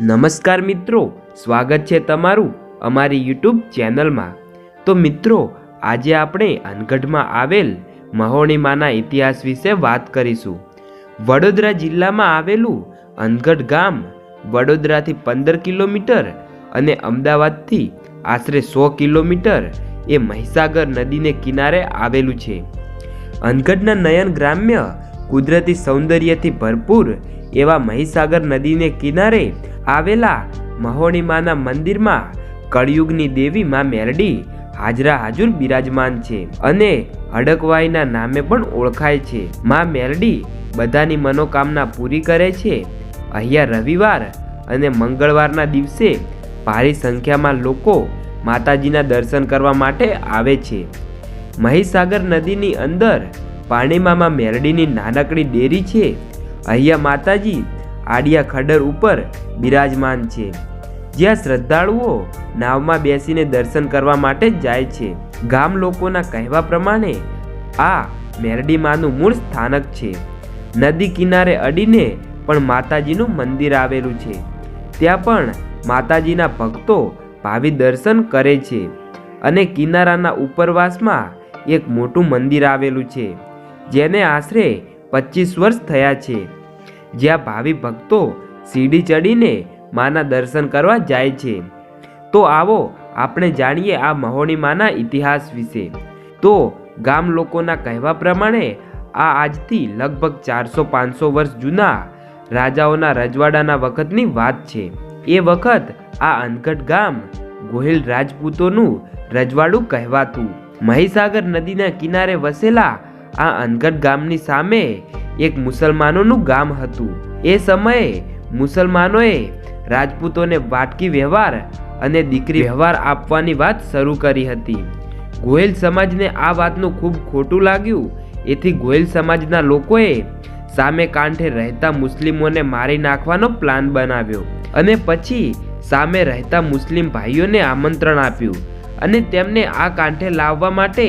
નમસ્કાર મિત્રો, સ્વાગત છે તમારું અમારી યુટ્યુબ ચેનલમાં. તો મિત્રો, આજે આપણે અનગઢમાં આવેલ મહોણી માના ઇતિહાસ વિશે વાત કરીશું. વડોદરા જિલ્લામાં આવેલું અનગઢ ગામ વડોદરાથી પંદર કિલોમીટર અને અમદાવાદથી આશરે સો કિલોમીટર એ મહીસાગર નદીને કિનારે આવેલું છે. અનગઢના નયન ગ્રામ્ય કુદરતી સૌંદર્યથી ભરપૂર એવા મહીસાગર નદીને કિનારે આવેલા મહોણીમાના મંદિરમાં કળિયુગની દેવી માં મેરડી હાજરા હાજુર બિરાજમાન છે અને હડકવાઈના નામે પણ ઓળખાય છે. માં મેરડી બધાની મનોકામના પૂરી કરે છે. અહીંયા રવિવાર અને મંગળવારના દિવસે ભારી સંખ્યામાં લોકો માતાજીના દર્શન કરવા માટે આવે છે. મહીસાગર નદીની અંદર પાણીમાં મેરડીની નાનકડી ડેરી છે. અહીંયા માતાજી આડિયા ખડર ઉપર બિરાજમાન છે. જ્યાં શ્રદ્ધાળુઓ નાવમાં બેસીને દર્શન કરવા માટે જાય છે. ગામ લોકોના કહેવા પ્રમાણે આ મેરડી માનું મૂળ સ્થાનક છે. નદી કિનારે અડીને પણ માતાજીનું મંદિર આવેલું છે. ત્યાં પણ માતાજીના ભક્તો ભાવિ દર્શન કરે છે અને કિનારાના ઉપરવાસમાં એક મોટું મંદિર આવેલું છે, જેને આશરે પચીસ વર્ષ થયા છે. જ્યાં ભાવિ ભક્તો સીડી ચડીને માના દર્શન કરવા જાય છે. તો આવો આપણે જાણીએ આ મહોણી માના ઇતિહાસ વિશે. તો ગામ લોકોના કહેવા પ્રમાણે આ આજથી લગભગ ચારસો પાંચસો વર્ષ જૂના રાજાઓના રજવાડાના વખતની વાત છે. એ વખત આ અનગઢ ગામ ગોહિલ રાજપૂતોનું રજવાડું કહેવાતું. મહીસાગર નદીના કિનારે વસેલા આ અનગઢ ગામની સામે એક મુસલમાનોનું ગામ હતું. એ સમયે મુસલમાનોએ રાજપૂતોને વાટકી વ્યવહાર અને દીકરી વ્યવહાર આપવાની વાત શરૂ કરી હતી. ગોયલ સમાજને આ વાતનું ખૂબ ખોટું લાગ્યું. એથી ગોયલ સમાજના લોકોએ સામે કાંઠે રહેતા મુસ્લિમોને મારી નાખવાનો પ્લાન બનાવ્યો અને પછી સામે રહેતા મુસ્લિમ ભાઈઓને આમંત્રણ આપ્યું અને તેમને આ કાંઠે લાવવા માટે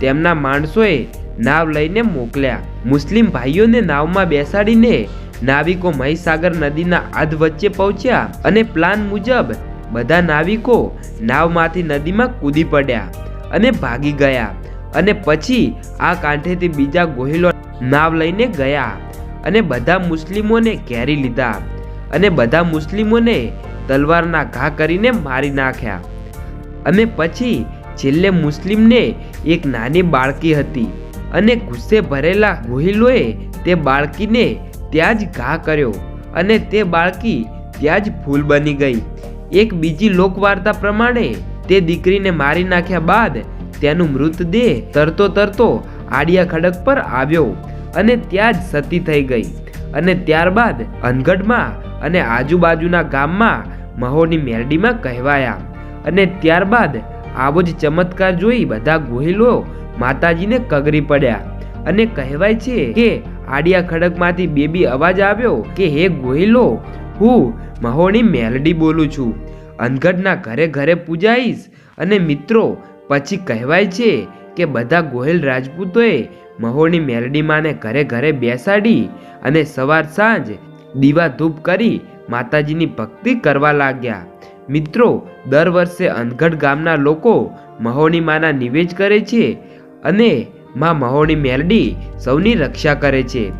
તેમના માણસોએ નાવ લઈને મોકલ્યા. મુસ્લિમ ભાઈઓને નાવમાં બેસાડીને નાવિકો મહીસાગર નદીના અધ વચ્ચે પહોંચ્યા અને પ્લાન મુજબ બધા નાવિકો નાવમાંથી નદીમાં કૂદી પડ્યા અને ભાગી ગયા અને પછી આ કાંઠેથી બીજા ગોહિલો નાવ લઈને ગયા અને બધા મુસ્લિમોને ઘેરી લીધા અને બધા મુસ્લિમોને તલવારના ઘા કરીને મારી નાખ્યા. અને પછી છેલ્લે મુસ્લિમને એક નાની બાળકી હતી. અને ગુસ્સે ભરેલા ગોહિલોએ તે બાળકીને ત્યાં જ ઘા કર્યો અને તે બાળકી ત્યાં જ ફૂલ બની ગઈ. એક બીજી લોકવાર્તા પ્રમાણે તે દીકરીને મારી નાખ્યા બાદ તેનું મૃતદેહ તરતો તરતો આડિયા ખડક પર આવ્યો અને ત્યાં જ સતી થઈ ગઈ. અને ત્યારબાદ અનગઢમાં અને આજુબાજુના ગામમાં મહોની મેરડીમાં કહેવાયા. અને ત્યારબાદ આવો જ ચમત્કાર જોઈ બધા ગોહિલો માતાજીને કગરી પડ્યા અને કહેવાય છે કે આડિયા ખડકમાંથી બેબી અવાજ આવ્યો કે, હે ગોહિલો, હું મહોણી મેલડી બોલું છું. અનગઢના ઘરે ઘરે પૂજાઈશ અને મિત્રો, પછી કહેવાય છે કે બધા ગોહિલ રાજપૂતોએ મહોની મેલડી માને ઘરે ઘરે બેસાડી અને સવાર સાંજ દીવા ધૂપ કરી માતાજીની ભક્તિ કરવા લાગ્યા. મિત્રો, દર વર્ષે અનગઢ ગામના લોકો મહોણી માના નિવેદ કરે છે અને માં મહોની મેલડી સૌની રક્ષા કરે છે.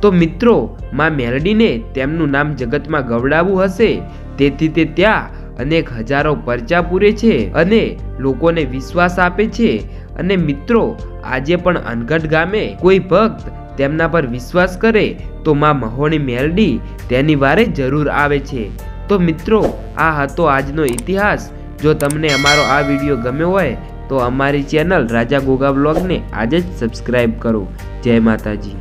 તો મિત્રો, માં મેલડીને તેમનું નામ જગતમાં ગવડાવવું હશે. તેથી તે ત્યાં અનેક હજારો પરચા પૂરે છે અને લોકોને વિશ્વાસ આપે છે. અને મિત્રો, આજે પણ અનગઢ ગામે કોઈ ભક્ત તેમના પર વિશ્વાસ કરે, તો માં મહોણી મેલડી તેની વારે જરૂર આવે છે. તો મિત્રો, આ હતો આજનો ઇતિહાસ. જો તમને અમારો આ વીડિયો ગમ્યો હોય તો અમારી ચેનલ રાજા ગોગા બ્લોગને આજે જ સબસ્ક્રાઈબ કરો. જય માતાજી.